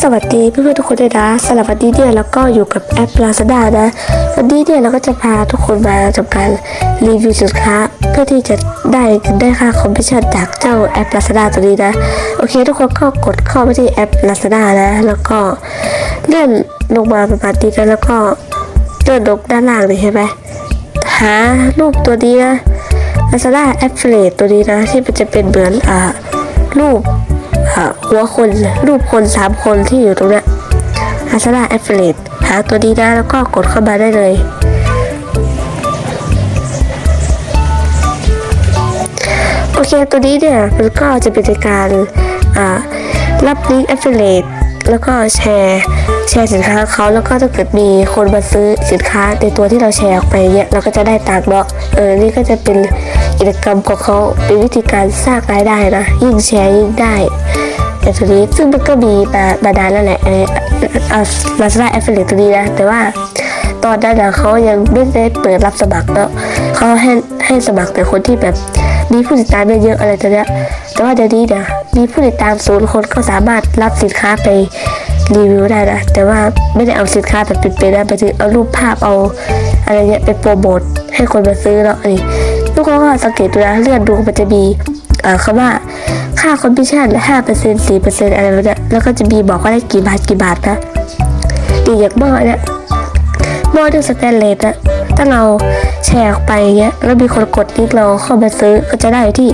สวัสดีเพื่อนๆทุกคนด้วยนะสำหรับวันนี้เนี่ยเราก็อยู่กับแอป Lazada นะวันนี้เนี่ยเราก็จะพาทุกคนมาทำการรีวิวสินค้า เพื่อที่จะได้เงินได้ค่าคอมมิชชั่นจากเจ้าแอป Lazada ตัวนี้นะโอเค ทุกคนก็กดเข้าไปที่แอป Lazada นะแล้วก็เลื่อนลงมาประมาณนี้นะแล้วก็เลื่อนลงด้านล่างเลยใช่ไหมหารูปตัวนี้นะ Lazada Affiliate ตัวนี้นะที่มันจะเป็นเหมือนอ่ารูป หัวคนรูปคนสามคนที่อยู่ตรงนี้ยอาซา a าแอฟเฟลตหาตัวนี้นะแล้วก็กดเข้ามาได้เลย โอเคตัวนี้เนี่ยมันก็จะเป็นการรับลิงก์แอฟเฟลตแล้วก็แชร์แชร์สินค้าเขาแล้วก็ถ้าเกิดมีคนมาซื้อสินค้าในตัวที่เราแชร์ออกไปเนี่ยเราก็จะได้ตังค์เนาะเออนี่ก็จะเป็นกิจกรรมของเขาเป็นวิธีการสร้างรายได้นะยิ่งแชร์ยิ่งได้ แต่ตัวนี้ซึ่งมันก็มีมาบาดานแล้วแหละไอ้ลาซาด้าแอฟเฟลตัวนี้นะ แต่ว่าตอนนั้นนะเขายังไม่ได้เปิดรับสมัครเนาะเขาให้ให้สมัครแต่คนที่แบบมีผู้ติดตามเยอะๆอะไรตัวเนี้ยแต่ว่าเดี๋ยวนี้เนี่ยมีผู้ติดตามศูนย์คนก็สามารถรับสินค้าไปรีวิวได้นะแต่ว่าไม่ได้เอาสินค้าแบบเป็นๆนะไปถึงเอารูปภาพเอาอะไรเงี้ยไปโปรโมทให้คนมาซื้อเนาะนี่ทุกคนก็สังเกตดูนะเลื่อนดูมันจะมีเออคำว่า ค่าคอมมิชชั่นห้าเปอร์เซ็นต์สี่เปอร์เซ็นต์อะไรแบบเนี้ยแล้วก็จะมีบอกว่าได้กี่บาทกี่บาทนะดีอย่างหม้อเนี่ยหม้อด้วยสแตนเลสอะถ้าเราแชร์ออกไปเงี้ยแล้วมีคนกดลิงก์เราเข้ามาซื้อก็จะได้อยู่ที่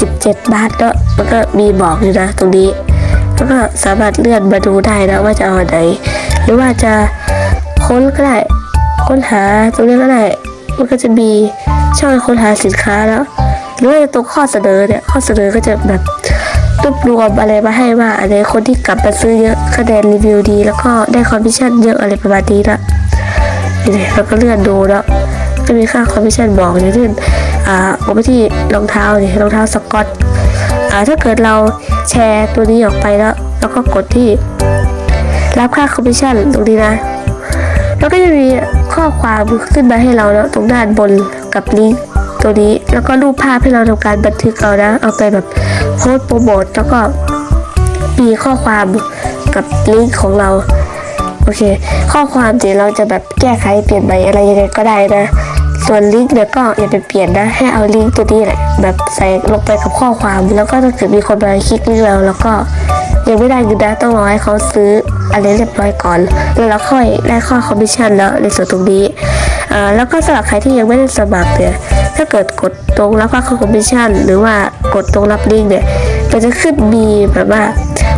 17 บาทแล้วมันก็มีบอกอยู่นะตรงนี้ แล้วก็สามารถเลื่อนมาดูได้นะว่าจะเอาไหน หรือว่าจะค้นก็ได้ค้นหาตรงนี้ก็ได้มันก็จะมีช่องค้นหาสินค้าแล้วหรือว่าตรงข้อเสนอเนี่ยข้อเสนอก็จะแบบ รวบรวมอะไรมาให้ว่าอันไหนคนที่กลับมาซื้อเยอะคะแนนรีวิวดี แล้วก็ได้คอมมิชชั่นเยอะอะไรประมาณนี้ละนี่เราก็เลื่อนดูแล้วก็มีค่าคอมมิชชั่นบอกอย่างเช่นอ่าผมไปที่รองเท้าเนี่ยรองเท้าสกอตอ่าถ้าเกิดเราแชร์ตัวนี้ออกไปแล้วแล้วก็กดที่ รับค่าคอมมิชชั่นตรงนี้นะแล้วก็จะมีข้อความขึ้นมาให้เราแล้วตรงด้านบนกับลิงก์ ตัวนี้แล้วก็รูปภาพให้เราทำการบันทึกเอานะ เอาไปแบบโพสโปรโมทแล้วก็มีข้อความกับลิงก์ของเรา โอเค ข้อความเดี๋ยวเราจะแบบแก้ไขเปลี่ยนใหม่อะไรยังไงก็ได้นะ ส่วนลิงก์เนี่ยก็อย่าไปเปลี่ยนนะ ให้เอาลิงก์ตัวนี้แหละแบบใส่ลงไปกับข้อความ แล้วก็ถ้าเกิดมีคนมาคลิกลิงก์เราแล้วก็ยังไม่ได้เงินนะต้องรอให้เขาซื้ออะไรเรียบร้อยก่อน แล้วเราค่อยได้ข้อคอมมิชชั่นแล้วในส่วนตรงนี้ แล้วก็สำหรับใครที่ยังไม่ได้สมัครเนี่ยถ้าเกิดกดตรงรับค่าคอมมิชชั่น หรือว่ากดตรงรับลิงก์เนี่ยมันจะขึ้นมีแบบว่า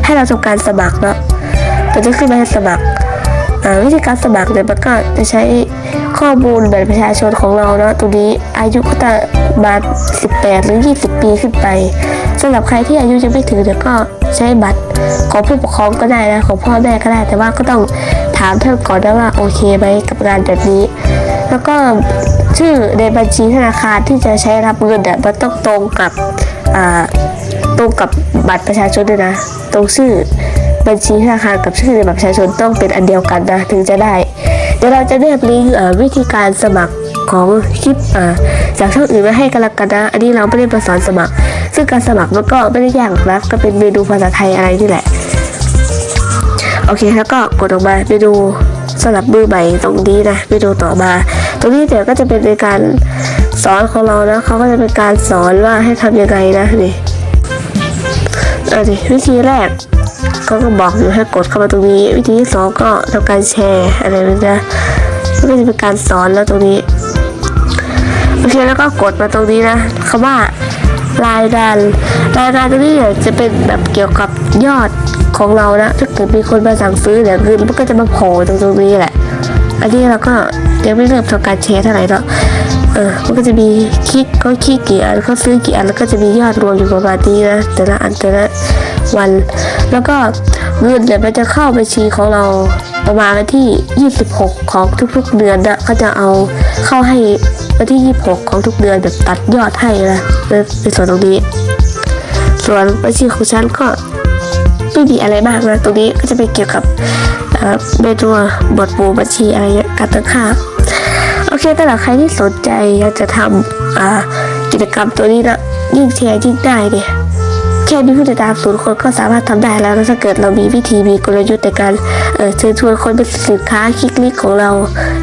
ให้เราทำการสมัครแล้วมันจะขึ้นมาให้สมัครวิธีการสมัครเนี่ยมันก็จะใช้ข้อมูลบัตรประชาชนของเราเนาะตรงนี้อายุก็จะมา18 หรือ 20 ปีขึ้นไปสำหรับใครที่อายุยังไม่ถึงเนี่ยก็ใช้บัตรของผู้ปกครองก็ได้นะของพ่อแม่ก็ได้ แต่ว่าก็ต้องถามท่านก่อนนะว่าโอเคไหมกับงานแบบนี้ แล้วก็ชื่อในบัญชีธนาคารที่จะใช้รับเงินเนี่ยมันต้องตรงกับตรงกับบัตรประชาชนด้วยนะ ตรงชื่อบัญชีธนาคารกับชื่อในบัตรประชาชนต้องเป็นอันเดียวกันนะถึงจะได้ เดี๋ยวเราจะเรียบลิงก์วิธีการสมัครของคลิปจากช่องอื่นมาให้กันละกันนะ อันนี้เราไม่ได้มาสอนสมัคร ซึ่งการสมัครมันก็ไม่ได้ยากนะก็เป็นเมนูภาษาไทยอะไรนี่แหละ โอเคแล้วก็กดออกมาไปดู สำหรับมือใหม่ตรงนี้นะไปดูต่อมา ตรงนี้เดี๋ยวก็จะเป็นในการสอนของเรานะเขาก็จะเป็นการสอนว่าให้ทำยังไงนะนี่อันนี้วิธีแรกเขาก็บอกอยู่ให้กดเข้ามาตรงนี้ วิธีที่สองก็ทำการแชร์อะไรแบบนี้นะก็จะเป็นการสอนแล้วตรงนี้โอเคแล้วก็กดมาตรงนี้นะคำว่ารายดันรายดันตรงนี้เนี่ยจะเป็นแบบเกี่ยวกับยอด ของเรานะถ้าเกิดมีคนมาสั่งซื้อเนี่ยเงินมันก็จะมาโผล่ตรงตรงนี้แหละ อันนี้เราก็ยังไม่เริ่มทำการแชร์เท่าไหร่เนาะเออมันก็จะมีคลิกก็คลิกกี่อันก็ซื้อกี่อันแล้วก็จะมียอดรวมอยู่ประมาณนี้นะแต่ละอันแต่ละวัน แล้วก็เงินเนี่ยมันจะเข้าบัญชีของเราประมาณวันที่ 26 ของทุกๆ เดือนนะเขาจะเอาเข้าให้วันที่ 26 ของทุกเดือนแบบตัดยอดให้นะในในส่วนตรงนี้ ส่วนบัญชีของฉันก็ ไม่มีอะไรมากนะ ตรงนี้ก็จะเป็นเกี่ยวกับเมนูบทหมู่บัญชีอะไรเงี้ยการตั้งค่าโอเคแต่ละใครที่สนใจอยากจะทำกิจกรรมตัวนี้นะยิ่งแชร์ยิ่งได้เนี่ยแค่มีผู้ติดตามศูนย์คนก็สามารถทำได้แล้วถ้าเกิดเรามีวิธีมีกลยุทธ์ในการเชิญชวนคนเป็นสินค้าคลิกลิกของเรา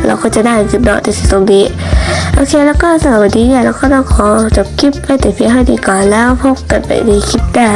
เราก็จะได้จุดเดาะในสตรงนี้ โอเคแล้วก็สำหรับวันนี้เนี่ยเราก็ต้องขอจบคลิปไปแต่เพียงเท่านี้ก่อนแล้วพบกันใหม่ในคลิปหน้า